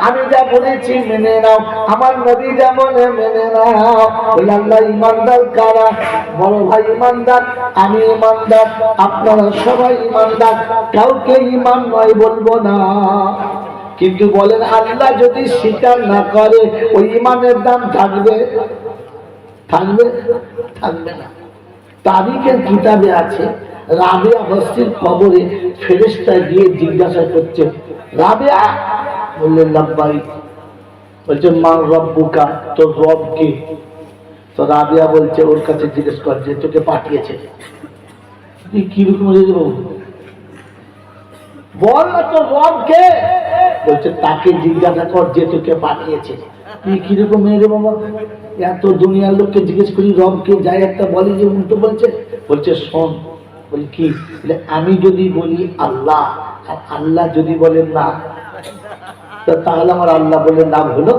আমি যা বলেছি মেনে নাও। আমার নবী যা বলে মেনে নাও। বলে, আল্লাহ ইমানদার কারা? বড় ভাই, ইমানদার। আমি ইমানদার, আপনারা সবাই ইমানদার। কাউকে ইমান নয় বলব না। কিন্তু বলেন, আল্লাহ যদি স্বীকার না করে, ওই ইমানের দাম থাকবে? থাকবে? থাকবে না। তারিখের কিতাবে আছে, রাবেয়া বস্তির কবরে ফেরেস্তা গিয়ে জিজ্ঞাসা করছে, রাবেয়া বললেন লাব্বাই বলছে মা রব্বুকা, তোর রব কে? তো রাবেয়া বলছে, ওর কাছে জিজ্ঞেস কর যে তোকে পাঠিয়েছে। তুই কীরকম হয়ে বাবু? বল না তোর রব বলছে, তাকে জিজ্ঞাসা কর যে তোকে পাঠিয়েছে। তুই কীরকম মেয়ে রে বাবা? এত দুনিয়ার লোককে জিজ্ঞেস করি, রব কে যাই একটা বলে যে উল্টো বলছে? বলছে, শোন। বলি, কি? আমি যদি বলি আল্লাহ, আর আল্লাহ যদি বলেন না তাহলে আমার আল্লাহ বলে নাম হলো?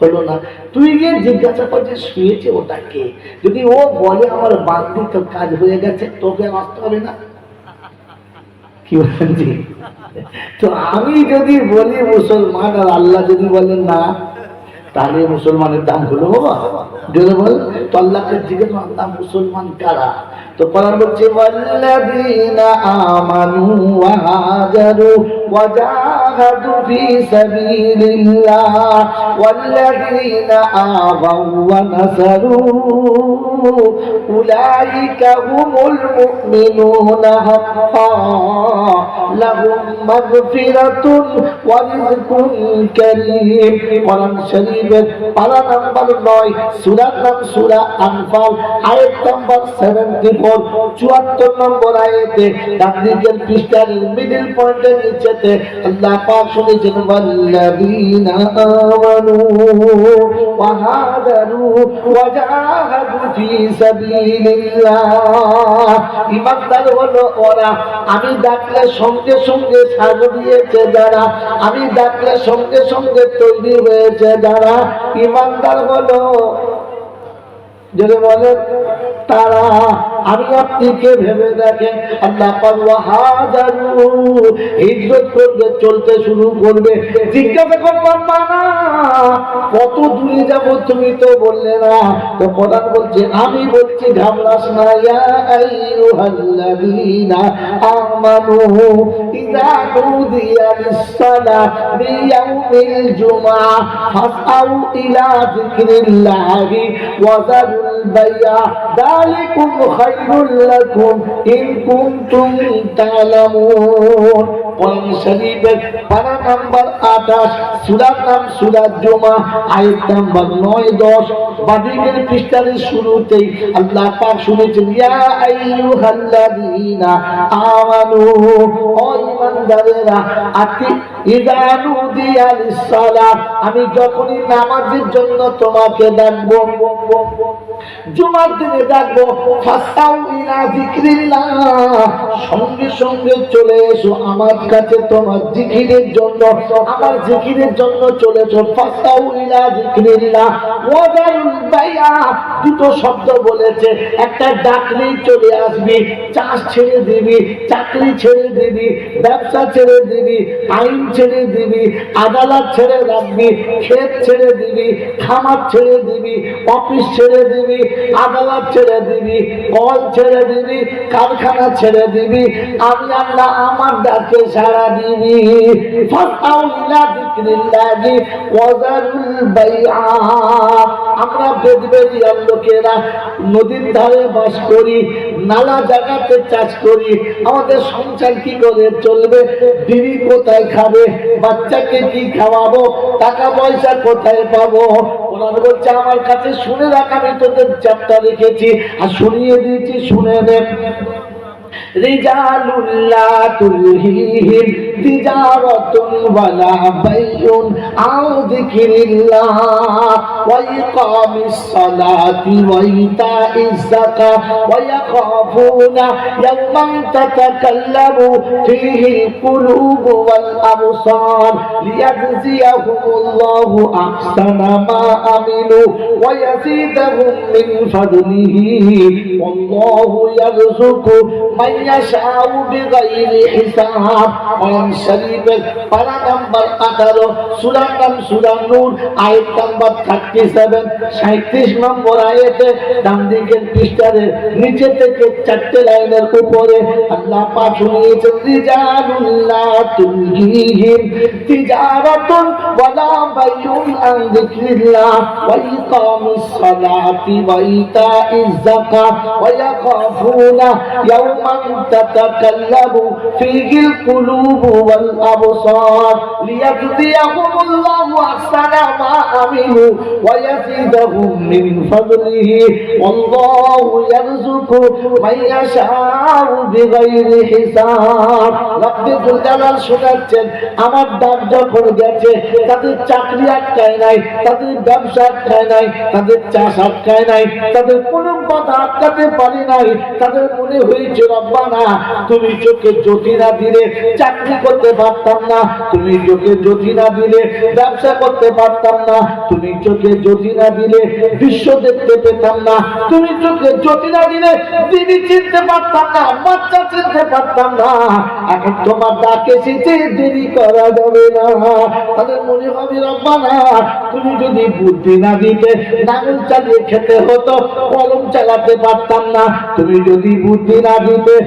হলো না। তুই গিয়ে জিজ্ঞাসা কর যে শুয়েছে ওটা কে? যদি ও বলে আমার তোর কাজ হয়ে গেছে, তোকে আসতে হবে না। কি বলেন জি? তো আমি যদি বলি মুসলমান আর আল্লাহ যদি বলেন না, তাহলে মুসলমানের দাম হলো বাবা। যদি বল, তো আল্লাহকে জিজ্ঞেস আল্লাহ মুসলমান কারা? তো কোরআন বলছে ওয়াল্লাযীনা আমানু ওয়া হাজারু ওয়া জাহাদু ফি সাবিলিল্লাহ, ওয়াল্লাযীনা আওয়াউ ওয়া নাসারু, উলাইকা হুমুল মুমিনুনা হাক্কান লাহুম মাগফিরাতুন ওয়া রিজকুন কারীম। কোরআন শরীফের পারা নাম্বার 9 সূরা নাম সূরা আনফাল, আয়াত নাম্বার 74 74 নম্বর পৃষ্ঠার মিডল পয়েন্টের নিচেতে আল্লাহ পাক শুনেছেন আমানু ফি সাবিলিল্লাহ। ইমানদার হলো ওরা, আমি ডাকলে সঙ্গে সঙ্গে সাজ দিয়েছে যারা, আমি ডাকলে সঙ্গে সঙ্গে তৈরি হয়েছে যারা। ইমানদার হলো যদি বলেন তারা, আমি আপনি কে ভেবে দেখেন? আল্লাহ হিজরত করবে, চলতে শুরু করবে। জিজ্ঞাসা করলাম মানা কত দূরে যাব তুমি তো বললে না। তো প্রধান বলছে, আমি বলছি ঘাবলাস না আমানু, ইযা নুদিয়া ফাসআউ ইলা যিকরিল্লাহি ওয়া বাইয়া যালিকুম খায়রুল লাকুম ইন কুনতুম তা'লামুন। কোরআন শরীফের পারা নাম্বার 28 সূরার নাম সূরা জুমা, আয়াত নাম্বার 9 10 বাদিকের পৃষ্ঠার শুরুতেই আল্লাহ পাক শুনেছেন আমি যখনই নামাজের জন্য তোমাকে ডাকবো জুমার দিনে ডাকবো ফাসাউ ইলা যিকরিল্লাহ। সঙ্গে সঙ্গে চলে এসো আমার কাছে তোমার জিকিরের জন্য। আমার জিকিরের জন্য চলে এসো ফাসাউ ইলা যিকরিল্লাহ। ওয়াদারুল বাইয়া, দুটো শব্দ বলেছে, একটা ডাকলেই চলে আসবি, চাষ ছেড়ে দিবি, চাকরি ছেড়ে দিবি, ব্যবসা ছেড়ে দিবি, আইন ছেড়ে দিবি, আদালত ছেড়ে রাখবি, ক্ষেত ছেড়ে দিবি, খামার ছেড়ে দিবি, অফিস ছেড়ে দিবি আদালত ছেড়ে দিবি কল ছেড়ে দিবি, কারখানা ছেড়ে দিবি, আমি আল্লাহ আমার ডাকে সারা দিবি। আমরা লোকেরা নদীর ধারে বাস করি জায়গাতে চাষ করি, আমাদের সংসার কি করে চলবে বিবি কোথায় খাবে, বাচ্চাকে কি খাওয়াবো, টাকা পয়সা কোথায় পাবো ওনার বলছে, আমার কাছে শুনে রাখ আমি তোদের চ্যাপ্টার রেখেছি। আর শুনিয়ে দিয়েছি, শুনে নে। رجال لا تلهيهم تجارة ولا بيع عن ذكر الله وإقام الصلاة وإيتاء الزكاة ويخافون يوما تتكلم فيه القلوب والأبصار ليجزيهم الله أحسن ما عملوا ويزيدهم من فضله والله يرزق من يشاء بغير حساب قرآن শরীফের পারা নাম্বার 18 সূরা নাম সূরা নূর আয়াত নাম্বার 37 37 নম্বর আয়াতে ডান দিকের পৃষ্ঠারে নিচে থেকে চারটে লাইনের উপরে আল্লাহ পাক শুনিয়েছেন রিজালুল্লাহ তুলহিহিম তিজারাতুন ওয়ালা বাইউন আন যিকরিল্লাহ ওয়া ইকামিস সালাতি ওয়া ইতাইজ যাকাত ওয়া ইয়াখাফুনা ইয়াওমান তাতাকাল্লামু ফীহিল কুলুবু ওয়াল আবসার লিয়াজজিয়াহুমুল্লাহু আহসানা মা আমিলু ওয়া ইয়াজিদাহুম মিন ফাদলিহি ওয়াল্লাহু ইয়ারযুকু মান ইয়াশাউ বিগাইরি হিসাব রব্বুল শোনাচ্ছেন আমার ডাক যখন গেছে, তাদের চাকরি আটকায় নাই, তাদের ব্যবসা আটকায় নাই, তাদের চাষ আটকায় নাই, তাদের কোনো কথা আটকাতে পারি নাই। তাদের মনে হয়েছে রব্বানা তুমি চোখে জ্যোতি না দিলে চাকরি করতে পারতাম না। তুমি চোখে জ্যোতি না দিলে ব্যবসা করতে পারতাম না। তুমি চোখে জ্যোতি না দিলে বিশ্ব দেখতে পেতাম না। তুমি চোখে জ্যোতি না দিলে দিদি চিনতে পারতাম না, বাচ্চা চিনতে পারতাম না। এখন তোমার ডাক এসেছে দেরি করা যাবে না। তাদের মনে হবে, রব্বানা, তুমি যদি বুদ্ধি না দিতে, নাঙল চালিয়ে খেতে হতো, কলম চালাতে পারতাম না। তুমি যদি বুদ্ধি না দিতে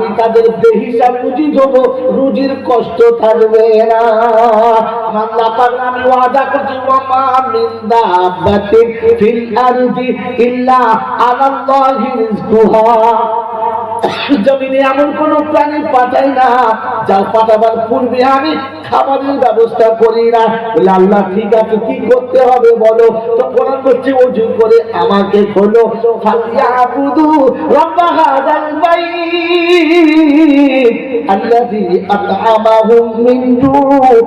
আমি তাদের বেহিসাব রুজি দেব রুজির কষ্ট থাকবে না। আমি ওয়াদা করছি, ওমা মিন দাব্বাতিন ফিল আরদি ইল্লা আলাল্লাহি রিজকুহা। জমিনে এমন কোন প্রাণী পাঠাই না, যার পাঠাবার পূর্বে আমি খাবারের ব্যবস্থা করি না। বলে, আল্লাহ, ঠিক আছে, কি করতে হবে বলো? তো কোরআন করছে অজু করে আমাকে খোলো। ওয়া আমানাহুম মিন খাউফ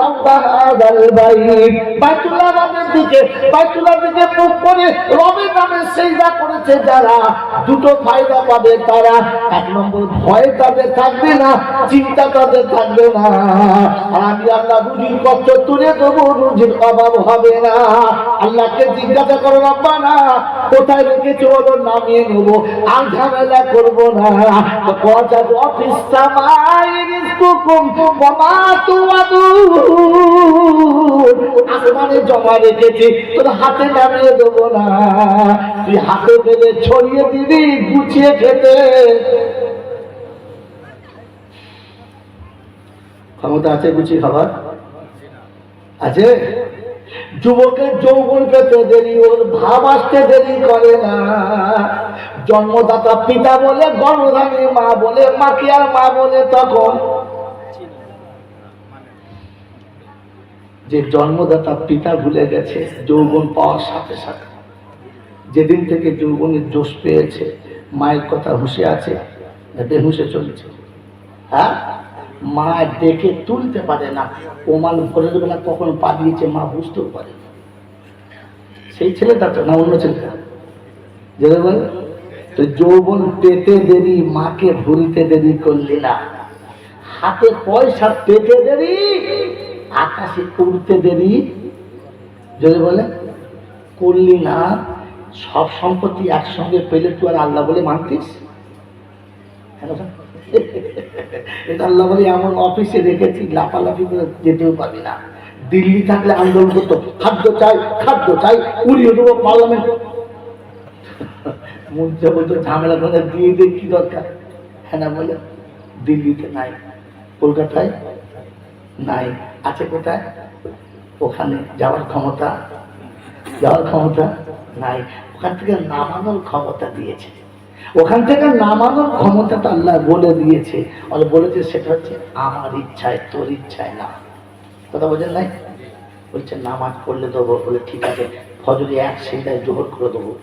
রাব্বা হাযাল বাইত বাইতুল্লাহ দিকে বাইতুল্লাহ দিকে মুখ করে রবের নামে সেজদা করেছে যারা। দুটো ফায়দা পাবে তারা। এক নম্বর, ভয় তাদের থাকবে না, চিন্তা তাদের থাকবে না। আর আমি আল্লাহ রুজির তুলে দেবো, রুজির অভাব হবে না। আল্লাহকে জিজ্ঞাসা করো রব্বা না কোথায় রেখেছো ওর নামিয়ে নেব। আর ঝামেলা করব না। কথা অফিস সামাই রিজকুকুম ওয়া মা তুআদুন আসমানে জমা রেখেছি, তোর হাতে নামিয়ে না। তুই হাতে পেলে ছড়িয়ে দিবি, গুছিয়ে খেতে। ক্ষমতা আছে গুছিয়ে খাবার? আছে? যুবকের যৌবন পেতে দেরি, ওর ভাব আসতে দেরি করে না। জন্মদাতা পিতা বলে গর্ভধারী মা বলে, মাকে আর মা বলে তখন যে জন্মদাতা পিতা ভুলে গেছে, যৌবন পাওয়ার সাথে সাথে। যেদিন থেকে যৌবনের জোশ পেয়েছে, মায়ের কথা হুঁশে আছে বেহুশে চলছে। হ্যাঁ? মা ডেকে তুলতে পারে না। ও মানুষ ভোরের বেলা কখন পা দিয়েছে, মা বুঝতেও পারে। সেই ছেলেটা তো না, অন্য ছেলেটা? যেটা বলে তো যৌবন পেতে দেরি, মাকে ভুলতে দেরি করলি না। হাতে পয়সা পেতে দেরি আকাশে উড়তে দেরি? যদি বলে। করলি না, সব সম্পত্তি একসঙ্গে পেলে তুই আর আল্লাহ বলে মানতিস? হ্যাঁ? এটা আল্লাহ বলে এমন অফিসে রেখেছি, লাফালাফি করে যেতেও পারবি না। দিল্লি থাকলে আন্দোলন করতো। খাদ্য চাই খাদ্য চাই, উড়িয়ে দেবো পার্লামেন্ট। মন্ত্রী বলতো, ঝামেলা করে দিয়ে দিয়ে কি দরকার? হ্যাঁ না বলে দিল্লিতে নাই। কলকাতায় নাই। আছে কোথায়? ওখানে যাওয়ার ক্ষমতা যাওয়ার ক্ষমতা নাই। ওখান থেকে নামানোর ক্ষমতা দিয়েছে। ওখান থেকে নামানোর ক্ষমতাটা আল্লাহ বলে দিয়েছে। আর বলেছে সেটা হচ্ছে, আমার ইচ্ছায়, তোর ইচ্ছায় না কথা বোঝেন নাই? বলছে, নামাজ পড়লে দেবো। বলে, ঠিক আছে, ফজরে এক সেইটায় জোহর করে দেবো।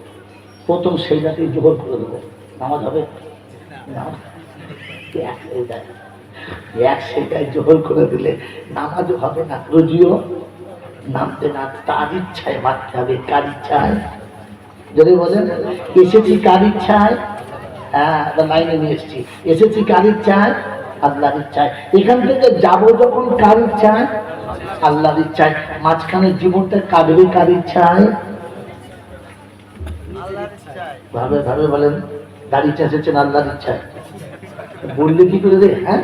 প্রথম সেইটাতেই জোহর করে দেবো। নামাজ হবে? এক সেইটায় এক সেইটায় জোহর করে দিলে নামাজও হবে না। রোজিও নামতে না তার ইচ্ছায় মারতে হবে। কার ইচ্ছায়? যদি বলেন এসেছি কার ইচ্ছায়? হ্যাঁ লাইনে নিয়ে এসেছি। এসেছি কার ইচ্ছায়? আল্লাহর ইচ্ছায়। এখান থেকে যাব যখন কার ইচ্ছায়? আল্লাহর ইচ্ছায়। মাঝখানে জীবনটা কাটবে কার ইচ্ছায়? ভাবে ভাবে বলেন গাড়ি চেঁচেছেন আল্লাহর ইচ্ছায়। বললে কি করে রে হ্যাঁ?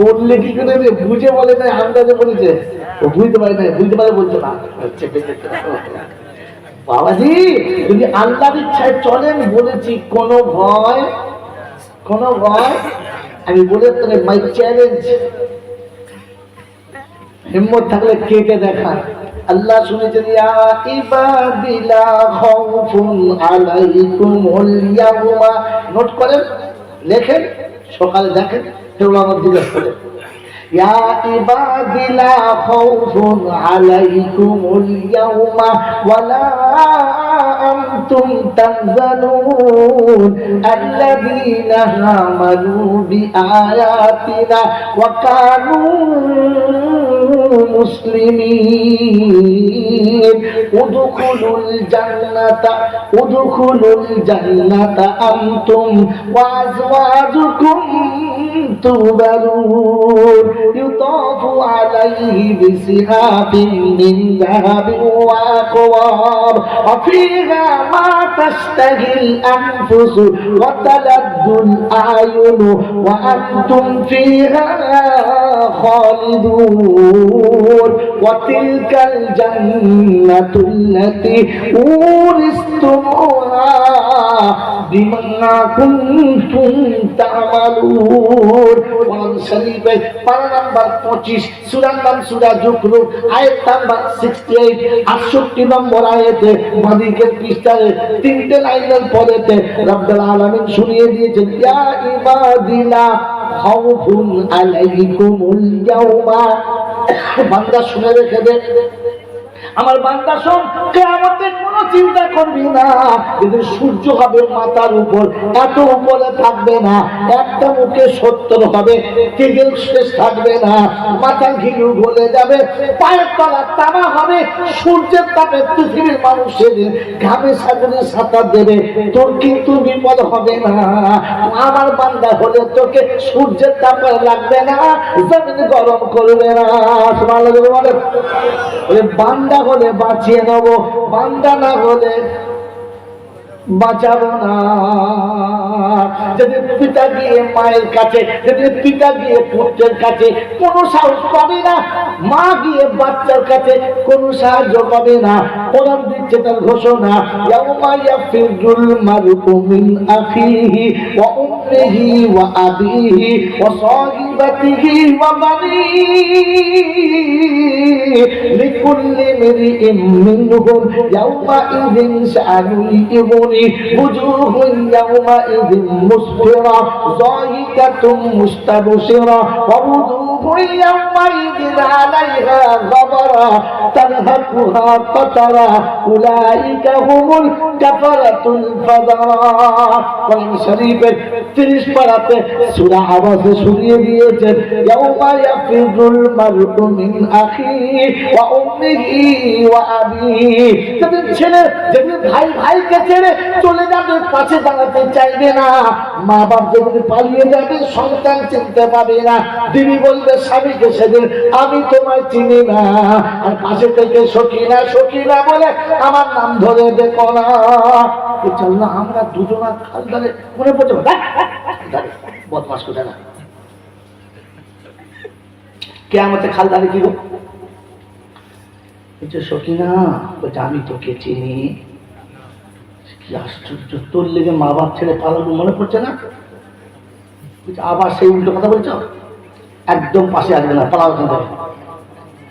বললে কি করে? বুঝে বলে নাই, আন্দাজে বলেছে। ও বুঝতে পারে নাই, বুঝতে পারে বলছো না। বাবাজি, যদি আল্লাহর ইচ্ছায় চলেন বলেছি, কোনো ভয় কোনো ভয়। আমি বলে তোকে মাই চ্যালেঞ্জ হিম্মত থাকলে কে কে দেখা আল্লাহ শুনেছেন ইবাদিলা খাউফুন আলাইকুমুল ইয়াউমা। নোট করেন। লেখেন সকালে দেখেন সেগুলো আমার জিজ্ঞেস করেন يا عباد لا خوف عليكم اليوم ولا أنتم تحزنون الذين آمنوا بآياتنا وكانوا مسلمين ادخلوا الجنة ادخلوا الجنة أنتم وأزواجكم تبرون يطاف عليه بسحاب من ذهب وأكواب وفيها ما تشتهي الأنفس وتلد الأعين وأنتم فيها خالدون وتلك الجنة التي أورثتموها بما كنتم تعملون কোরআন শরীফের পারা নাম্বার পঁচিশ সুরার নাম সুরা জুকরু আয়াত নাম্বার সিক্সটি এইট আটষট্টি নম্বর আয়াতে মালিকের পৃষ্ঠায় তিনটে লাইনের পরেতে রব্বুল আলামিন শুনিয়ে দিয়েছেন ইয়া ইবাদিলা খাউফুন আলাইকুমুল ইয়াউমা বান্দা শুনে রেখে দে আমার বান্দা শোন কেয়ামতের কোনো চিন্তা করবি না। কিন্তু সূর্য হবে মাথার উপর এত উপরে থাকবে না। একটা মুখে সত্তর হবে কেগেল শেষ থাকবে না। মাথা ঘিরু গলে যাবে, পায়ের তলা তামা হবে, সূর্যের তাপে পৃথিবীর মানুষের ঘামে সাগরে সাঁতার দেবে। তোর কিন্তু বিপদ হবে না। আমার বান্দা হলে তোকে সূর্যের তাপে লাগবে না, জমিন গরম করবে না। বান্দা হলে বাঁচিয়ে নেব বান্দা না হলে বাঁচাবো না। যেদিন পিতা গিয়ে মায়ের কাছে যেদিন পিতা গিয়ে পুত্রের কাছে কোনো সাহস পাবে না, মা গিয়ে বাচ্চার কাছে কোনো সাহায্য পাবে না। কোরআন দিচ্ছে তার ঘোষণা, ইয়াউমা ইয়াফিরুল মারু মিন আখিহি ওয়া উম্মিহি ওয়া আবিহি ওয়া সাহিবাতিহি ওয়া বানিহি লিকুল্লি মিরইম মিনহুম ইয়াউমা ইযিন শাআনুল ইবনি বুজুহুন ইয়াউমা ইযিন مسفرة ضاحكة مستبصرة ووجوه يومئذ عليها غبرة ترهقها قترة أولئك هم الكفرة الفجرة. والشريف শরীফের 30 পারাতে সূরা শুনিয়ে দিয়েছেন পাশে দাঁড়াতে চাইবে না। মা পালিয়ে যাবে, সন্তান চিনতে পাবে না। দিদি বলবে, স্বামীকে সেদিন আমি তোমায় চিনি না। আর পাশে থেকে সখিনা সখিনা বলে, আমার নাম ধরে দেখো না। আমরা দুজনা মনে পড়ছে বদমাস না? কে দাঁড়িয়ে কি বলছে বলছে আমি তোকে চিনি। কি আশ্চর্য তোর লেগে মা বাপ ছেলে পালানো মনে পড়ছে না? বলছে, আবার সেই উল্টো কথা বলছো? একদম পাশে আসবে না পালাও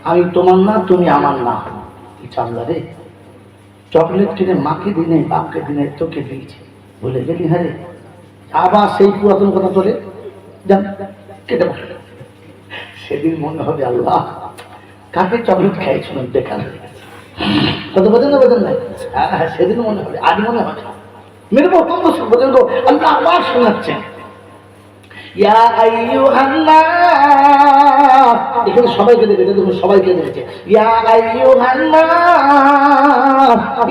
আমি তোমার না তুমি আমার না। কি রে? চকলেট কিনে মাকে দিনে বাপকে দিনে তোকে দিয়েছি বলে গেলি হ্যাঁ আবার সেই পুরাতন কথা তোরে যান, কেটে সেদিন মনে হবে, আল্লাহ, কাকে চকলেট খাইছিলাম বেকার কত বোঝেন না, বোঝেন নাই? হ্যাঁ হ্যাঁ সেদিন মনে হবে আজ মনে হবে। না। মেরে বছর পর্যন্ত আল্লাহ আবার শোনাচ্ছেন। এখানে সবাইকে দেবে দেখুন সবাইকে দেবে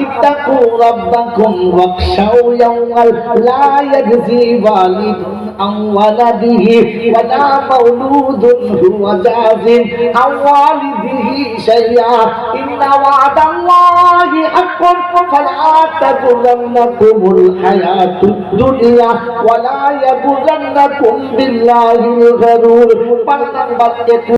ইত্তাকু রাব্বাকুম ওয়াখশাউ ইয়াওমাল লা ইয়াজজি ওয়ালিদুন। লা মাওলুদুন হুয়া জাযিন আন ওয়ালিদিহি শাইআ ইন্না ওয়াদাল্লাহি হাক্কুন ফালা তাগুরন্নাকুমুল হায়াতুদ দুনিয়া ওয়া লা ইয়াগুরন্নাকুম বিল্লাহিল গরুর পাঁচ নাম্বার